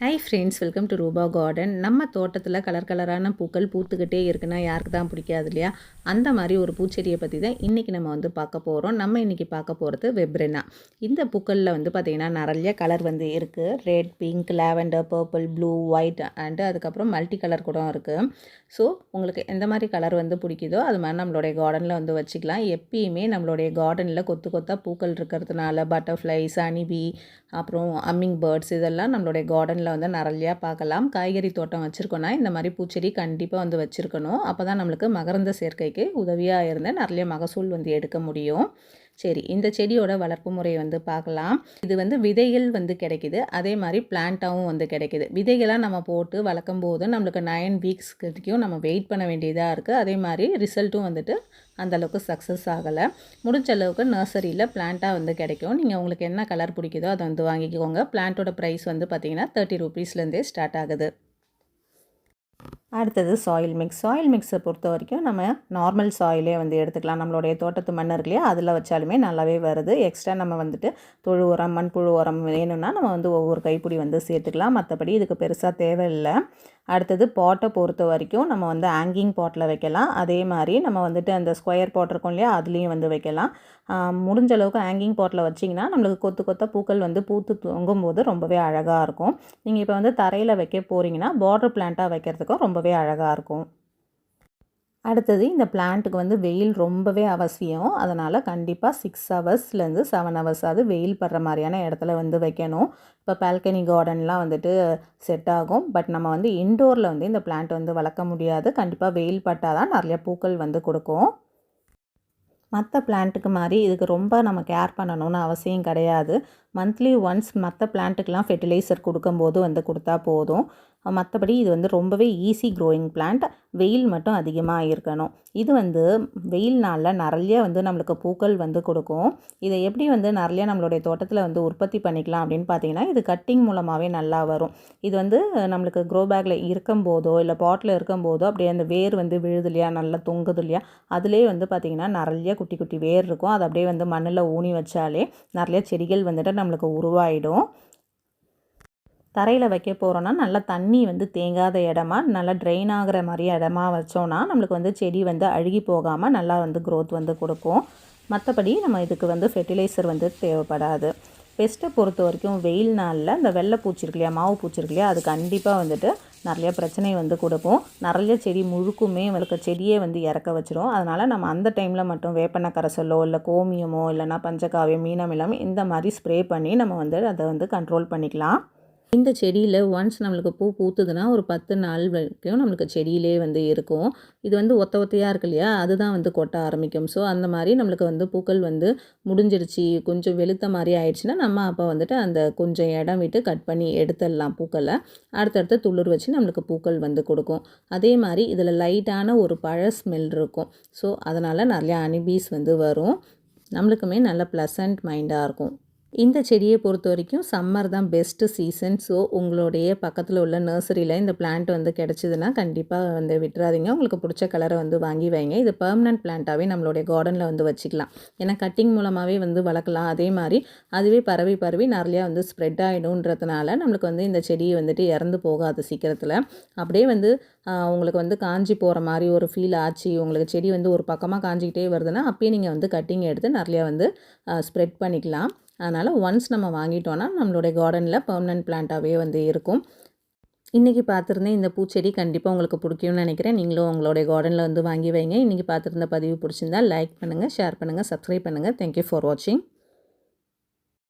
Hi friends welcome to Rupa garden நம்ம தோட்டத்தில் colour கலரான பூக்கள் பூத்துக்கிட்டே இருக்குன்னா யாருக்கு தான் பிடிக்காது இல்லையா? அந்த மாதிரி ஒரு பூச்செடியை பற்றி தான் இன்றைக்கி நம்ம வந்து பார்க்க போகிறோம் நம்ம இன்றைக்கி பார்க்க போகிறது வெப்ரெனா. இந்த பூக்களில் வந்து பார்த்திங்கன்னா நிறைய கலர் வந்து இருக்குது red pink lavender purple blue white and அதுக்கப்புறம் மல்டி கலர் கூட இருக்குது ஸோ உங்களுக்கு எந்த மாதிரி கலர் வந்து பிடிக்குதோ அது மாதிரி நம்மளுடைய கார்டனில் வந்து வச்சுக்கலாம். எப்பயுமே நம்மளுடைய கார்டனில் கொத்து கொத்தாக பூக்கள் இருக்கிறதுனால பட்டர்ஃப்ளைஸ் அனிபி அப்புறம் அம்மிங் பேர்ட்ஸ் இதெல்லாம் நம்மளுடைய கார்டனில் வீட்டில் வந்து நிறையா பார்க்கலாம். காய்கறி தோட்டம் வச்சுருக்கோன்னா இந்த மாதிரி பூச்செடி கண்டிப்பாக வந்து வச்சுருக்கணும். அப்போ தான் நம்மளுக்கு மகரந்த சேர்க்கைக்கு உதவியாக இருந்து நிறைய மகசூல் வந்து எடுக்க முடியும். சரி இந்த செடியோட வளர்ப்பு முறையை வந்து பார்க்கலாம். இது வந்து விதைகள் வந்து கிடைக்கிது. அதே மாதிரி பிளான்ட்டாகவும் வந்து கிடைக்கிது. விதைகளாக நம்ம போட்டு வளர்க்கும் போது நம்மளுக்கு நைன் வீக்ஸ் வரைக்கும் நம்ம வெயிட் பண்ண வேண்டியதாக இருக்குது அதே மாதிரி ரிசல்ட்டும் வந்துட்டு அந்தளவுக்கு சக்ஸஸ் ஆகலை. முடிஞ்ச அளவுக்கு நர்சரியில் பிளான்ட்டாக வந்து கிடைக்கும். நீங்கள் உங்களுக்கு என்ன கலர் பிடிக்குதோ அதை வந்து வாங்கிக்கோங்க. பிளான்ட்டோட ப்ரைஸ் வந்து பார்த்திங்கன்னா தேர்ட்டி ருபீஸ்லேருந்தே ஸ்டார்ட் ஆகுது. அடுத்தது சாயில் மிக்ஸ் சாயில் மிக்ஸை பொறுத்த வரைக்கும் நம்ம நார்மல் சாயிலே வந்து எடுத்துக்கலாம். நம்மளுடைய தோட்டத்து மண் இருக்கு இல்லையா? அதில் வச்சாலுமே நல்லாவே வருது. எக்ஸ்ட்ரா நம்ம வந்துட்டு தொழு உரம் மண்புழு உரம் வேணும்னா நம்ம வந்து ஒவ்வொரு கைப்பிடி வந்து சேர்த்துக்கலாம். மற்றபடி இதுக்கு பெருசாக தேவையில்லை. அடுத்தது பாட்டை பொறுத்த வரைக்கும் நம்ம வந்து ஆங்கிங் பாட்டில் வைக்கலாம். அதே மாதிரி நம்ம வந்துட்டு அந்த ஸ்கொயர் பாட் இருக்கும் இல்லையா அதுலேயும் வந்து வைக்கலாம். முடிஞ்ச அளவுக்கு ஹேங்கிங் பாட்டில் வச்சிங்கன்னா நம்மளுக்கு கொத்து கொத்த பூக்கள் வந்து பூத்து தொங்கும் போது ரொம்பவே அழகாக இருக்கும். நீங்கள் இப்போ வந்து தரையில் வைக்க போகிறீங்கன்னா பார்டர் பிளான்ட்டாக வைக்கிறதுக்கும் ரொம்பவே அழகாக இருக்கும். அடுத்தது இந்த பிளான்ட்டுக்கு வந்து வெயில் ரொம்பவே அவசியம். அதனால் கண்டிப்பாக சிக்ஸ் ஹவர்ஸ்லேருந்து செவன் ஹவர்ஸ் அது வெயில் படுற மாதிரியான இடத்துல வந்து வைக்கணும். இப்போ பால்கனி கார்டன்லாம் வந்துட்டு செட் ஆகும். பட் நம்ம வந்து இன்டோரில் வந்து இந்த பிளான்ட் வந்து வளர்க்க முடியாது. கண்டிப்பாக வெயில் பட்டால் தான் நிறைய பூக்கள் வந்து கொடுக்கும். மற்ற பிளான்ட்டுக்கு மாதிரி இதுக்கு ரொம்ப நம்ம கேர் பண்ணணும்னு அவசியம் கிடையாது. மந்த்லி ஒன்ஸ் மற்ற பிளான்ட்டுக்கெலாம் ஃபெர்டிலைசர் கொடுக்கும்போது வந்து கொடுத்தா போதும். மற்றபடி இது வந்து ரொம்பவே ஈஸி க்ரோயிங் பிளான்ட் வெயில் மட்டும் அதிகமாக இருக்கணும். இது வந்து வெயில் நாளில் நிறைய வந்து நம்மளுக்கு பூக்கள் வந்து கொடுக்கும். இதை எப்படி வந்து நிறைய நம்மளுடைய தோட்டத்தில் வந்து உற்பத்தி பண்ணிக்கலாம் அப்படின்னு பார்த்தீங்கன்னா இது கட்டிங் மூலமாகவே நல்லா வரும். இது வந்து நம்மளுக்கு க்ரோ பேக்கில் இருக்கும்போதோ இல்லை பாட்டில் இருக்கும்போதோ அப்படியே அந்த வேர் வந்து விழுது இல்லையா நல்லா தொங்குது இல்லையா அதிலே வந்து பார்த்திங்கன்னா நிறைய குட்டி குட்டி வேர் இருக்கும். அதை அப்படியே வந்து மண்ணில் ஊனி வச்சாலே நிறைய செடிகள் வந்துட்டு நம்மளுக்கு உருவாயிடும். தரையில் வைக்க போகிறோன்னா நல்லா தண்ணி வந்து தேங்காத இடமா நல்லா ட்ரெயின் ஆகிற மாதிரி இடமா வச்சோன்னா நம்மளுக்கு வந்து செடி வந்து அழுகி போகாமல் நல்லா வந்து க்ரோத் வந்து கொடுக்கும். மற்றபடி நம்ம இதுக்கு வந்து ஃபெர்டிலைசர் வந்து தேவைப்படாது. பெஸ்ட்டை பொறுத்த வரைக்கும் வெயில் நாளில் இந்த வெள்ளை பூச்சி இருக்கு இல்லையா மாவு பூச்சி இருக்கு இல்லையா அது கண்டிப்பாக வந்துட்டு நிறைய பிரச்சனை வந்து கொடுப்போம். நிறைய செடி முழுக்குமே உங்களுக்கு செடியே வந்து இறக்க வச்சிரும். அதனால் நம்ம அந்த டைமில் மட்டும் வேப்பெண்ணெய் கரைசலோ இல்லை கோமியமோ இல்லைனா பஞ்சகாவியம் மீனமிலம் இந்த மாதிரி ஸ்ப்ரே பண்ணி நம்ம வந்து அதை வந்து கண்ட்ரோல் பண்ணிக்கலாம். இந்த செடியில் ஒன்ஸ் நம்மளுக்கு பூ பூத்துதுன்னா ஒரு பத்து நாள் வரைக்கும் நம்மளுக்கு செடியிலே வந்து இருக்கும். இது வந்து ஒத்த ஒத்தையாக இருக்கு இல்லையா? அதுதான் வந்து கொட்ட ஆரம்பிக்கும். ஸோ அந்த மாதிரி நம்மளுக்கு வந்து பூக்கள் வந்து முடிஞ்சிருச்சு. கொஞ்சம் வெளுத்த மாதிரி ஆயிடுச்சுன்னா நம்ம அப்போ வந்துட்டு அந்த கொஞ்சம் இடம் விட்டு கட் பண்ணி எடுத்துடலாம் பூக்களை. அடுத்தடுத்து துளிர் வச்சு நம்மளுக்கு பூக்கள் வந்து கொடுக்கும். அதே மாதிரி இதில் லைட்டான ஒரு பழ ஸ்மெல் இருக்கும். ஸோ அதனால் நிறையா அனிபீஸ் வந்து வரும். நம்மளுக்குமே நல்ல ப்ளசண்ட் மைண்டாக இருக்கும். இந்த செடியை பொறுத்த வரைக்கும் சம்மர் தான் பெஸ்ட்டு சீசன் ஸோ உங்களுடைய பக்கத்தில் உள்ள நர்சரியில் இந்த பிளான்ட் வந்து கிடச்சிதுன்னா கண்டிப்பாக வந்து விட்டுறாதீங்க. உங்களுக்கு பிடிச்ச கலரை வந்து வாங்கி வைங்க. இது பர்மனன்ட் பிளான்ட்டாகவே நம்மளுடைய கார்டனில் வந்து வச்சுக்கலாம். ஏன்னா கட்டிங் மூலமாகவே வந்து வளர்க்கலாம். அதே மாதிரி அதுவே பரவி பரவி நிறையா வந்து ஸ்ப்ரெட் ஆகிடும்ன்றதுனால நம்மளுக்கு வந்து இந்த செடியை வந்துட்டு இறந்து போகாது சீக்கிரத்தில். அப்படியே வந்து உங்களுக்கு வந்து காஞ்சி போகிற மாதிரி ஒரு ஃபீல் ஆச்சு உங்களுக்கு செடி வந்து ஒரு பக்கமாக காஞ்சிக்கிட்டே வருதுன்னா அப்பயே நீங்கள் வந்து கட்டிங் எடுத்து நிறையா வந்து ஸ்ப்ரெட் பண்ணிக்கலாம். அதனால் ஒன்ஸ் நம்ம வாங்கிட்டோன்னா நம்மளுடைய கார்டனில் பர்மனன்ட் பிளான்ட்டாகவே வந்து இருக்கும். இன்றைக்கி பார்த்துருந்தேன் இந்த பூச்செடி கண்டிப்பாக உங்களுக்கு பிடிக்கும்னு நினைக்கிறேன். நீங்களும் உங்களுடைய கார்டனில் வந்து வாங்கி வைங்க. இன்றைக்கி பார்த்துருந்த பதிவு பிடிச்சிருந்தா லைக் பண்ணுங்கள் ஷேர் பண்ணுங்கள் சப்ஸ்கிரைப் பண்ணுங்கள் தேங்க்யூ ஃபார் வாட்சிங்